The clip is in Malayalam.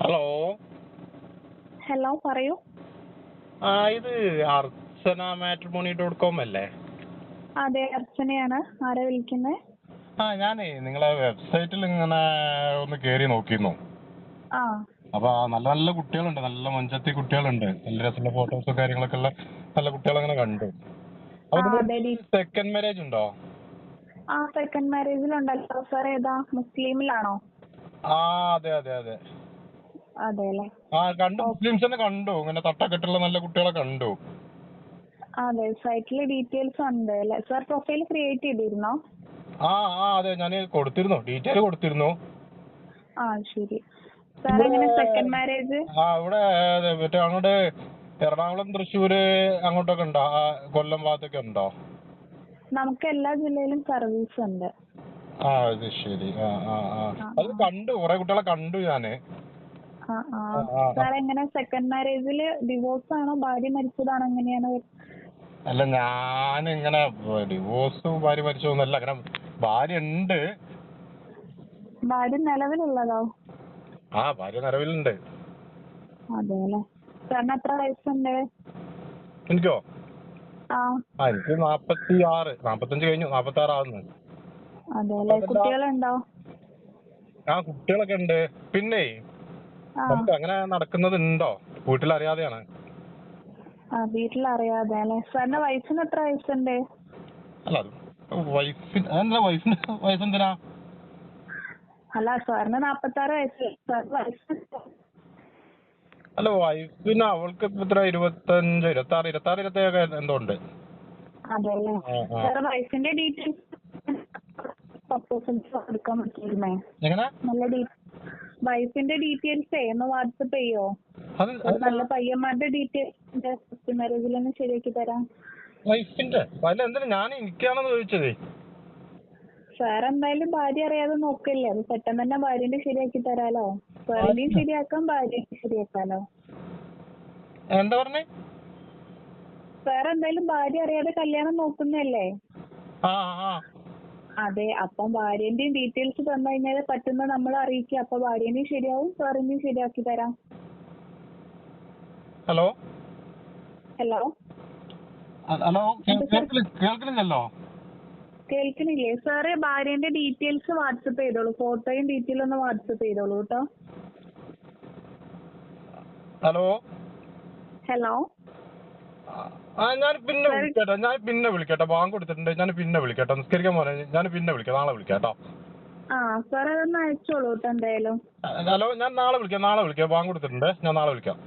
ഹലോ. ഹലോ പറയൂ. ആ ഇത് അർച്ചന മാട്രിമോണി ഡോട്ട് കോം അല്ലേ? അതെ അർച്ചനയാണ്. ആരാ വിളിക്കുന്നത് ആ ഞാനേ നിങ്ങളെ വെബ്സൈറ്റിൽ ഇങ്ങനെ ഒന്ന് കേറി നോക്കിയിരുന്നു. ആ. അപ്പൊ ആ നല്ല നല്ല കുട്ടികളുണ്ട്. നല്ല മഞ്ചത്തി കുട്ടികളുണ്ട്. നല്ല രസമുള്ള ഫോട്ടോസും കാര്യങ്ങളൊക്കെ ഉള്ള നല്ല കുട്ടികളെ അങ്ങനെ കണ്ടു. അപ്പൊ ആ, അതെ, ഡി- സെക്കൻഡ് മാരേജ് ഉണ്ടോ? ആ സെക്കൻഡ് മാരേജിലുണ്ടല്ലോ സാർ ഏതാ? മുസ്ലിമിലാണോ? ആ അതെ അതെ അതെ. ആ കണ്ടു. മുസ്ലിംസിനെ കണ്ടു. ഇങ്ങനെ തട്ടക്കെട്ടുള്ള നല്ല കുട്ടികളെ കണ്ടു. അതെ സൈറ്റിൽ ഡീറ്റെയിൽസ് ഉണ്ട് അല്ലേ? സാർ പ്രൊഫൈൽ ക്രിയേറ്റ് ചെയ്തിരുന്നോ? ആ ആ അതെ. ഞാൻ കൊടുത്തിരുന്നു. ഡീറ്റെയിൽ കൊടുത്തിരുന്നു. ആ ശരി. സാർ എങ്ങനെ? സെക്കൻഡ് മാരേജ് ആ ഇവിടെ മറ്റേ അങ്ങോട്ട് എറണാകുളം തൃശ്ശൂര് അങ്ങോട്ടൊക്കെ ഉണ്ടോ? ആ, കൊല്ലം ഭാഗത്തൊക്കെ ഉണ്ടോ? നമുക്ക് എല്ലാ ജില്ലയിലും സർവീസ് ഉണ്ട്. ആ അത് ശരി. ആ. ആ ആ. അത് കണ്ടു. കുറെ കുട്ടികളെ കണ്ടു ഞാൻ. ആഹ്. ആ, ആ. സാർ എങ്ങനെ സെക്കൻഡ് മാരേജിൽ ഡിവോഴ്സ് ആണോ? ഭാര്യ മരിച്ചതാണോ? എങ്ങനെയാണ്? അല്ല ഞാൻ ഇങ്ങനെ ഡിവോഴ്സ് ഭാര്യ മരിച്ചൊന്നുമല്ല അങ്ങനെ ഭാര്യ ഉണ്ട്. ഭാര്യ നിലവിലുള്ളതോ? ആ ഭാര്യ നിലവിലുണ്ട്. അതെ അല്ലേ സാറിന് എത്ര വയസ്സുണ്ട്? എനിക്കോ? ആ. ആ എനിക്ക് നാപ്പത്തി ആറ് നാപ്പത്തഞ്ച് കഴിഞ്ഞു. നാപ്പത്തി ആറ് ആവുന്നു അല്ലേ കുട്ടികളുണ്ടോ? ആ കുട്ടികളൊക്കെ ഉണ്ട്. പിന്നെ നമുക്ക് അങ്ങനെ നടക്കുന്നത് ഉണ്ടോ വീട്ടിൽ അറിയാതെയാണ് വീട്ടിൽ അറിയാതെ അല്ലെ സാറിന്റെ വയസ്സിന് എത്ര വയസ്സുണ്ട്? അല്ല അതെന്താ വയസ്സെന്തിനാ? അല്ല സാറിന് നാപ്പത്താറ് വയസ്സ്. വയസ്സ് അല്ല വൈഫിന് അവൾക്ക് ഇപ്പൊ എത്ര? ഇരുപത്തഞ്ച് ഇരുപത്തി ആറ് ഇരുപത്തി ആറ് ഇരുപത്തി ഏഴ് എന്തോ ഉണ്ട് വയസ്സിന്റെ ഡീറ്റെയിൽസ് പറ്റിയിരുന്നേ? എങ്ങനെ? നല്ല ഡീ ഡീറ്റെയിൽസ് ഒന്ന് വാട്സപ്പ് ചെയ്യോ? നല്ല പയ്യന്മാരുടെ ഡീറ്റെയിൽസ് മാരേജിൽ ഒന്ന് ശരിയാക്കി തരാം. വൈഫിന്റെ? അല്ല എന്തിനാ? ഞാൻ എനിക്കാണെന്ന് ചോദിച്ചതേ. സാർ എന്തായാലും ഭാര്യ അറിയാതെ നോക്കില്ലേ? അത് പെട്ടെന്ന് തന്നെ ഭാര്യന്റെ ശരിയാക്കി തരാലോ. സാറിന്റെയും ശരിയാക്കാം ഭാര്യയും ശരിയാക്കാലോ. എന്താ പറഞ്ഞേ? സാർ എന്തായാലും ഭാര്യ അറിയാതെ കല്യാണം നോക്കുന്നല്ലേ അതെ അപ്പം ഭാര്യന്റെയും ഡീറ്റെയിൽസ് തന്നു കഴിഞ്ഞാൽ പറ്റുന്ന നമ്മൾ അറിയിക്കുക. അപ്പൊ ഭാര്യന്റെയും ശരിയാവും സാറിന്റെയും ശരിയാക്കി തരാം. ഹലോ ഹലോ ഹലോ കേൾക്കുന്നില്ലല്ലോ കേൾക്കുന്നില്ലേ സാറ് ഭാര്യന്റെ ഡീറ്റെയിൽസ് വാട്സപ്പ് ചെയ്തോളൂ. ഫോട്ടോയും ഡീറ്റെയിലും ഒന്ന് വാട്സപ്പ് ചെയ്തോളൂ കേട്ടോ. ഹലോ ഹലോ ആ ഞാൻ പിന്നെ വിളിക്കട്ടെ ഞാൻ പിന്നെ വിളിക്കട്ടെ. ബാങ്ക് കൊടുത്തിട്ടുണ്ട് ഞാൻ പിന്നെ വിളിക്കട്ടെ. നിസ്കരിക്കാൻ പോലെ ഞാൻ പിന്നെ വിളിക്കാം. നാളെ വിളിക്കാം കേട്ടോ. ആ സാർ അതൊന്ന് അയച്ചോളൂ കേട്ടോ എന്തായാലും. ഹലോ ഞാൻ നാളെ വിളിക്കാം നാളെ വിളിക്കാം. ബാങ്ക് കൊടുത്തിട്ടുണ്ട് ഞാൻ നാളെ വിളിക്കാം.